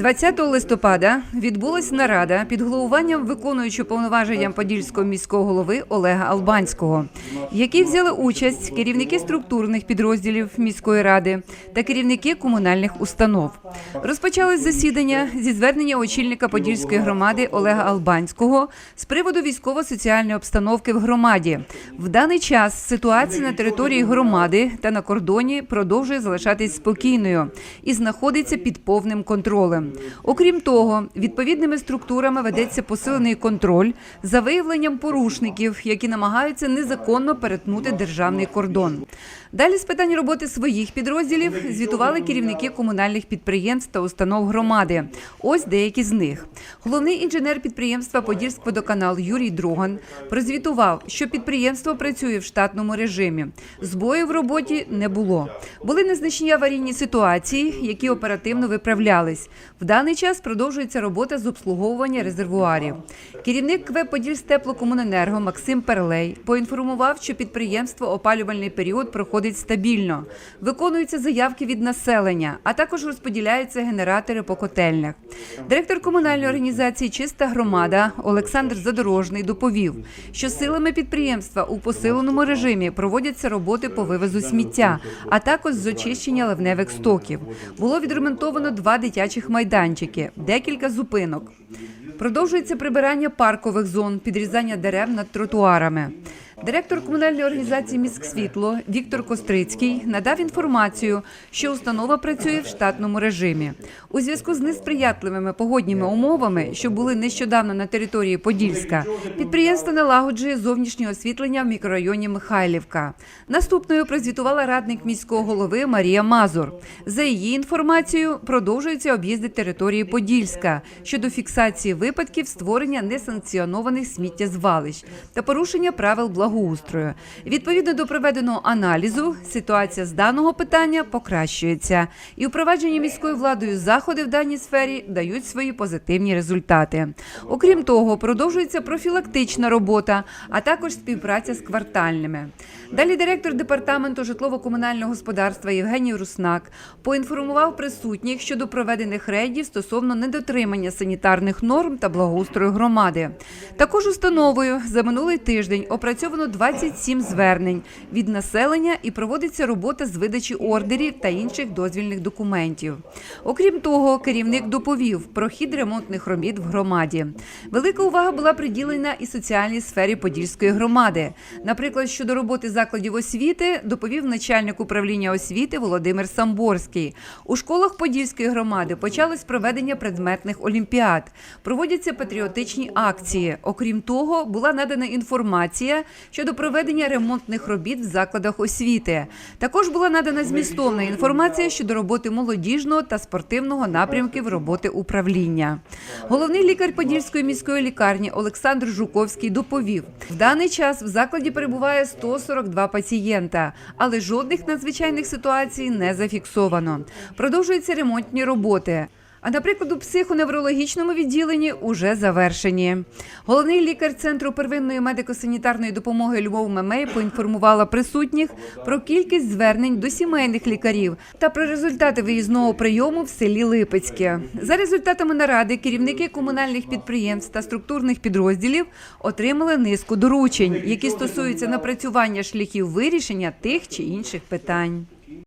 20 листопада відбулась нарада під головуванням виконуючого повноваження Подільського міського голови Олега Албанського, в якій взяли участь керівники структурних підрозділів міської ради та керівники комунальних установ. Розпочалось засідання зі звернення очільника Подільської громади Олега Албанського з приводу військово-соціальної обстановки в громаді. В даний час ситуація на території громади та на кордоні продовжує залишатись спокійною і знаходиться під повним контролем. Окрім того, відповідними структурами ведеться посилений контроль за виявленням порушників, які намагаються незаконно перетнути державний кордон. Далі з питань роботи своїх підрозділів звітували керівники комунальних підприємств та установ громади. Ось деякі з них. Головний інженер підприємства Подільськводоканал Юрій Дроган прозвітував, що підприємство працює в штатному режимі. Збою в роботі не було. Були незначні аварійні ситуації, які оперативно виправлялись. В даний час продовжується робота з обслуговування резервуарів. Керівник КВ «Подільстеплокомуненерго» Максим Перлей поінформував, що підприємство опалювальний період проходить стабільно. Виконуються заявки від населення, а також розподіляються генератори по котельнях. Директор комунальної організації Чиста громада Олександр Задорожний доповів, що силами підприємства у посиленому режимі проводяться роботи по вивезу сміття, а також з очищення ливневих стоків. Було відремонтовано два дитячих майданчики, декілька зупинок. Продовжується прибирання паркових зон, підрізання дерев над тротуарами. Директор комунальної організації «Міськсвітло» Віктор Кострицький надав інформацію, що установа працює в штатному режимі. У зв'язку з несприятливими погодніми умовами, що були нещодавно на території Подільська, підприємство налагоджує зовнішнє освітлення в мікрорайоні Михайлівка. Наступною прозвітувала радник міського голови Марія Мазур. За її інформацією, продовжуються об'їзди території Подільська щодо фіксації випадків створення несанкціонованих сміттєзвалищ та порушення правил благоустрою. Відповідно до проведеного аналізу, ситуація з даного питання покращується, і впроваджені міською владою заходи в даній сфері дають свої позитивні результати. Окрім того, продовжується профілактична робота, а також співпраця з квартальними. Далі директор департаменту житлово-комунального господарства Євгеній Руснак поінформував присутніх щодо проведених рейдів стосовно недотримання санітарних норм та благоустрою громади. Також установою за минулий тиждень опрацьовано 27 звернень від населення і проводиться робота з видачі ордерів та інших дозвільних документів. Окрім того, керівник доповів про хід ремонтних робіт в громаді. Велика увага була приділена і соціальній сфері Подільської громади. Наприклад, щодо роботи закладів освіти доповів начальник управління освіти Володимир Самборський. У школах Подільської громади почалось проведення предметних олімпіад. Проводяться патріотичні акції. Окрім того, була надана інформація щодо проведення ремонтних робіт в закладах освіти. Також була надана змістовна інформація щодо роботи молодіжного та спортивного напрямків роботи управління. Головний лікар Подільської міської лікарні Олександр Жуковський доповів: в даний час в закладі перебуває 142 пацієнта, але жодних надзвичайних ситуацій не зафіксовано. Продовжуються ремонтні роботи. А наприклад, у психоневрологічному відділенні уже завершені. Головний лікар центру первинної медико-санітарної допомоги Любов Мемей поінформувала присутніх про кількість звернень до сімейних лікарів та про результати виїзного прийому в селі Липецьке. За результатами наради керівники комунальних підприємств та структурних підрозділів отримали низку доручень, які стосуються напрацювання шляхів вирішення тих чи інших питань.